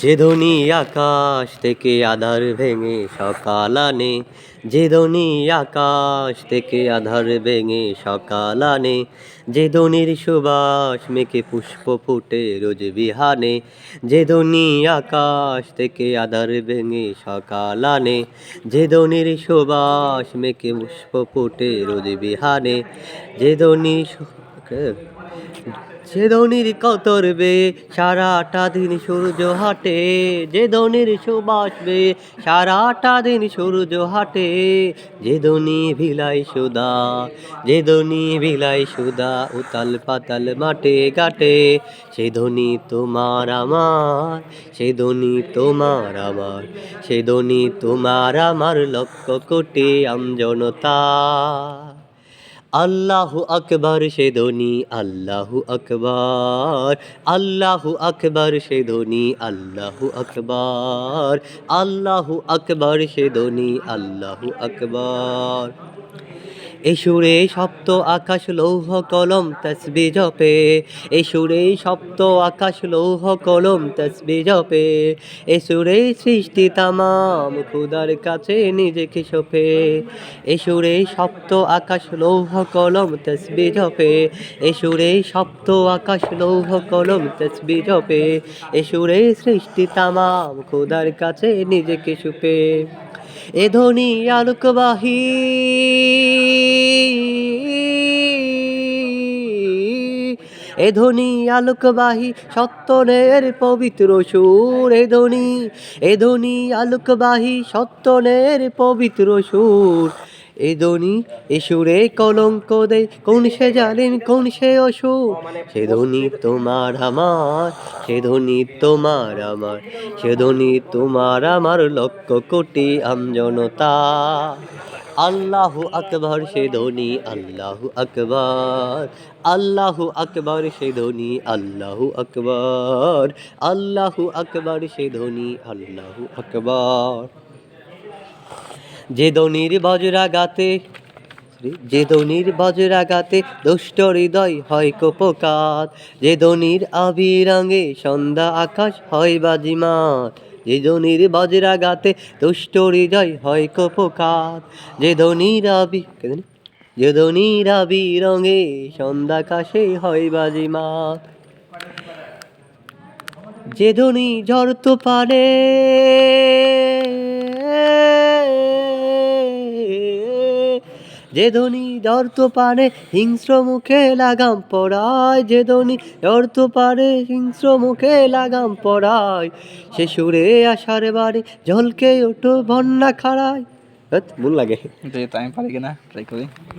যে ধ্বনি আকাশ থেকে আধার ভেঙে সকাল আনে যে ধ্বনি আকাশ থেকে আধার ভেঙে সকাল আনে যে ধ্বনির সুবাস মেঘে পুষ্প ফুটে রোজ বিহানে, যে ধ্বনি আকাশ থেকে আধার ভেঙে সকাল আনে যে ধ্বনির সুবাস মেঘে পুষ্প ফুটে রোজ বিহানে, যে ধ্বনি যে ধনির কতর বে, সারাটা দিন সূর্য হাটে। যে ধনির সুবাস বে, সারাটা দিন সূর্য হাটে। যে ধনি ভিলাই সুদা, যে ধনি ভিলাই সুদা, উতাল পাতাল মাঠে ঘাটে। সে ধনি তোমার আমার, সে ধনি তোমার আমার, সে ধনি তোমার আমার লক্ষ কোটি আমজনতা আল্লাহু আকবার সে ধ্বনি আল্লাহু আকবার। আল্লাহু আকবার সে ধ্বনি আল্লাহু আকবার। আল্লাহু আকবার সে ধ্বনি আল্লাহু আকবার। এ সুরে সপ্ত আকাশ লৌহ কলম, তসবি জপে। এ সুরে সপ্ত আকাশ লৌহ কলম, তসবি জপে। এ সুরে সৃষ্টি তামাম খুদার কাছে নিজেকে সপে। এ সপ্ত আকাশ লৌহ কলম, তসবি জপে। এ সুরে সপ্ত আকাশ লৌহ কলম, তসবি জপে। এ সুরে সৃষ্টি তামাম খুদার কাছে নিজেকে সুপে। এ ধ্বনি আলোকবাহী এ ধ্বনি আলোকবাহী সত্যনের পবিত্র সুর, এ ধ্বনি এ ধ্বনি আলোকবাহী সত্যনের পবিত্র সুর। এ ধ্বনি এ সুরে কলঙ্ক দে কোন সে জানেন, কোন সে অসুর? সে ধ্বনি তোমার আমার, সে ধ্বনি তোমার আমার, সে ধ্বনি তোমার আমার লক্ষ কোটি আমজনতা আল্লাহু আকবর, সে ধ্বনি আল্লাহু আকবর। আল্লাহু আকবর, সে ধ্বনি আল্লাহু আকবর। আল্লাহু আকবর, সে ধ্বনি আল্লাহু আকবর। যে ধনির বজরা গাতে যে ধনির বজরা গাতে দুষ্ট হৃদয় হয় কোপকাত যে ধনির আবিরাঙ্গে সন্ধ্যা আকাশ হয় বাজিমাত। যে ধনির বজরা গাতে দুষ্ট হৃদয় হয় কপকাত যে ধনির আবি? যে ধনির আবিরঙ্গে সন্ধ্যা কাশে হয় বাজিমাত যে ধনি ঝড় তো পারে যে ধনী অর্থ পারে, হিংস্র মুখে লাগাম পড়ায়। যে ধনী অর্থ পারে, হিংস্র মুখে লাগাম পড়ায়। সে সুরে আসার বাড়ি ঝলকে ওঠো বন্যা খাড়ায়। ভুল লাগে। যে তো পারি কিনা? ট্রাই করি।